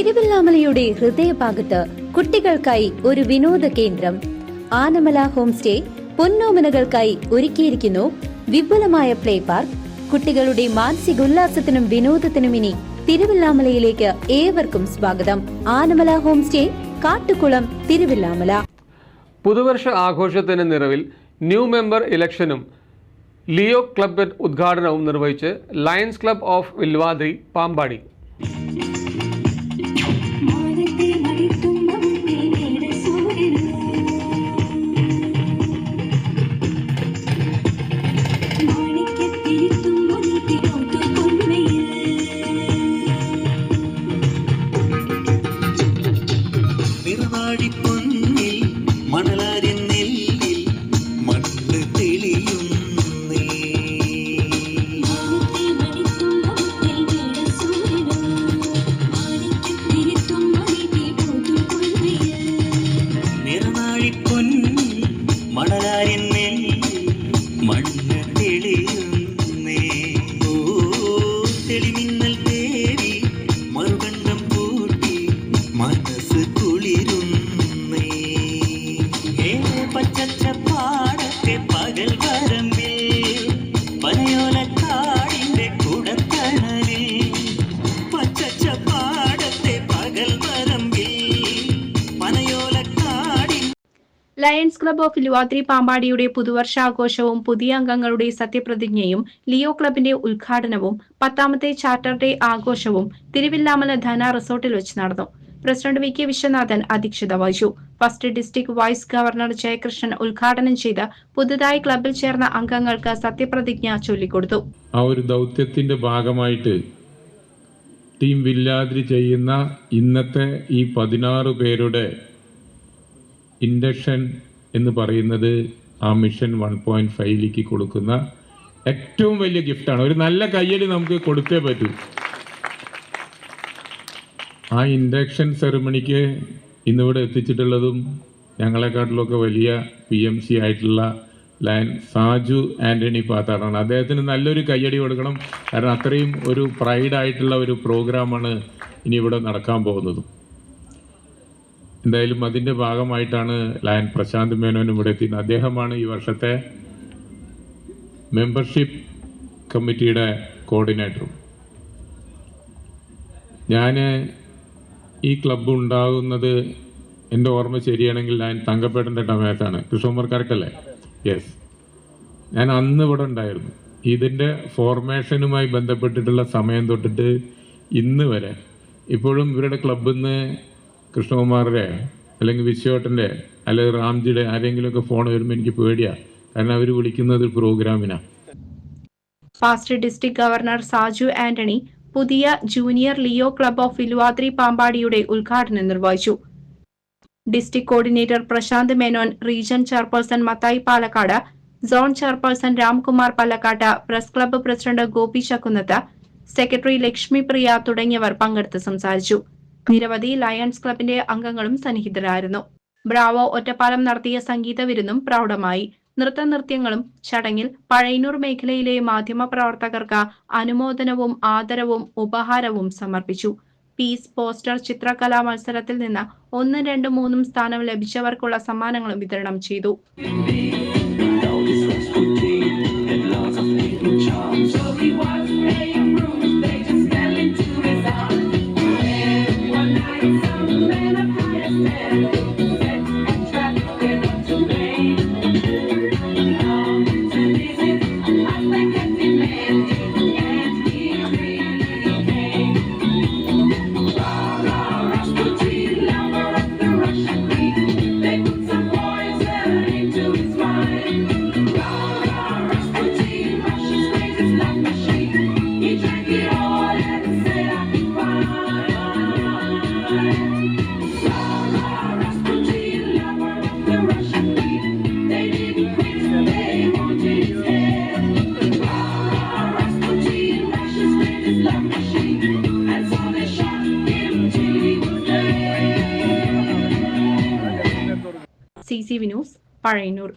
തിരുവല്ലാമലയുടെ ഹൃദയഭാഗത്ത് കുട്ടികൾക്കായി ഒരു വിനോദ കേന്ദ്രം. ആനമല ഹോം സ്റ്റേ പൊന്നോമനകൾക്കായി ഒരുക്കിയിരിക്കുന്നു വിപുലമായ പ്ലേ പാർക്ക്. കുട്ടികളുടെ മാനസികോല്ലാസത്തിനും വിനോദത്തിനും ഇനി തിരുവല്ലാമലയിലേക്ക് ഏവർക്കും സ്വാഗതം. Anamala home stay Kattukulam Thiruvallamala. പുതുവർഷ ആഘോഷത്തിന്റെ നിറവിൽ ന്യൂ മെമ്പർ ഇലക്ഷനും ലിയോ ക്ലബ് ഉദ്ഘാടനവും നിർവഹിച്ച് Lions club of Vilvadri Pampady. mariposa. Lions club of Luvadri പാമ്പാടിയുടെ പുതുവർഷാഘോഷവും പുതിയ അംഗങ്ങളുടെ സത്യപ്രതിജ്ഞയും ലിയോ ക്ലബിന്റെ ഉദ്ഘാടനവും പത്താമത്തെ ചാർട്ടർ ഡേ ആഘോഷവും തിരുവില്ലാമല ധന റിസോർട്ടിൽ വെച്ച് നടന്നു. പ്രസിഡന്റ് വി കെ വിശ്വനാഥൻ അധ്യക്ഷത വഹിച്ചു. First district vice governor Jayakrishnan ഉദ്ഘാടനം ചെയ്ത് പുതുതായി ക്ലബിൽ ചേർന്ന അംഗങ്ങൾക്ക് സത്യപ്രതിജ്ഞ ചൊല്ലിക്കൊടുത്തു. ആ ഒരു ദൗത്യത്തിന്റെ ഭാഗമായിട്ട് ടീം വില്ലാദ്രി ചെയ്യുന്ന ഇന്നത്തെ ഈ പതിനാറ് പേരുടെ ഇൻഡക്ഷൻ എന്ന് പറയുന്നത് ആ മിഷൻ വൺ പോയിന്റ് ഫൈവിലേക്ക് കൊടുക്കുന്ന ഏറ്റവും വലിയ ഗിഫ്റ്റാണ് ഒരു നല്ല കയ്യടി നമുക്ക് കൊടുത്തേ പറ്റൂ. ആ ഇൻഡക്ഷൻ സെറമണിക്ക് ഇന്നിവിടെ എത്തിച്ചിട്ടുള്ളതും ഞങ്ങളെക്കാട്ടിലൊക്കെ വലിയ പി എം സി ആയിട്ടുള്ള ലയൻ സാജു ആന്റണി പാത്താടാണ് അദ്ദേഹത്തിന് നല്ലൊരു കയ്യടി കൊടുക്കണം. കാരണം അത്രയും ഒരു പ്രൈഡായിട്ടുള്ള ഒരു പ്രോഗ്രാമാണ് ഇനി ഇവിടെ നടക്കാൻ പോകുന്നതും. എന്തായാലും അതിന്റെ ഭാഗമായിട്ടാണ് ലയൻ പ്രശാന്ത് മേനോനും ഇവിടെ എത്തിയത്. അദ്ദേഹമാണ് ഈ വർഷത്തെ മെമ്പർഷിപ്പ് കമ്മിറ്റിയുടെ കോർഡിനേറ്ററും. ഞാൻ ഈ ക്ലബ്ബ് ഉണ്ടാകുന്നത് എന്റെ ഓർമ്മ ശരിയാണെങ്കിൽ ഞാൻ തങ്കപ്പേട്ടന്റെ സമയത്താണ് കൃഷ്ണകുമാർ കറക്റ്റല്ലേ യെസ് ഞാൻ അന്ന് ഇവിടെ ഉണ്ടായിരുന്നു. ഇതിന്റെ ഫോർമേഷനുമായി ബന്ധപ്പെട്ടിട്ടുള്ള സമയം തൊട്ടിട്ട് ഇന്ന് വരെ ഇപ്പോഴും ഇവരുടെ ക്ലബ്ബിൽ നിന്ന് കൃഷ്ണകുമാറിന്റെ അല്ലെങ്കിൽ വിശ്വട്ടന്റെ അല്ലെങ്കിൽ റാംജിയുടെ ആരെങ്കിലുമൊക്കെ ഫോൺ വരുമ്പോൾ എനിക്ക് പേടിയാണ് കാരണം അവർ വിളിക്കുന്നത് പ്രോഗ്രാമിനാണ് past district governor Saju Antony പുതിയ junior Leo club of Iluvadri പാമ്പാടിയുടെ ഉദ്ഘാടനം നിർവഹിച്ചു. District coordinator Prashanth Menon region chairperson Mathai Palakkad zone chairperson Ramkumar Pallakkattu press club president Gopi Chakkunnath secretary Lakshmi Priya തുടങ്ങിയവർ പങ്കെടുത്ത് സംസാരിച്ചു. നിരവധി ലയൺസ് ക്ലബിന്റെ അംഗങ്ങളും സന്നിഹിതരായിരുന്നു. ബ്രാവോ ഒറ്റപ്പാലം നടത്തിയ സംഗീത വിരുന്നും പ്രൗഢമായി. നൃത്ത നൃത്യങ്ങളും ചടങ്ങിൽ പഴയന്നൂർ മേഖലയിലെ മാധ്യമ പ്രവർത്തകർക്ക് അനുമോദനവും ആദരവും ഉപഹാരവും സമർപ്പിച്ചു. പീസ് പോസ്റ്റർ ചിത്രകലാ മത്സരത്തിൽ നിന്ന് ഒന്നും രണ്ടും മൂന്നും സ്ഥാനം ലഭിച്ചവർക്കുള്ള സമ്മാനങ്ങളും വിതരണം ചെയ്തു. C news Pazhayannur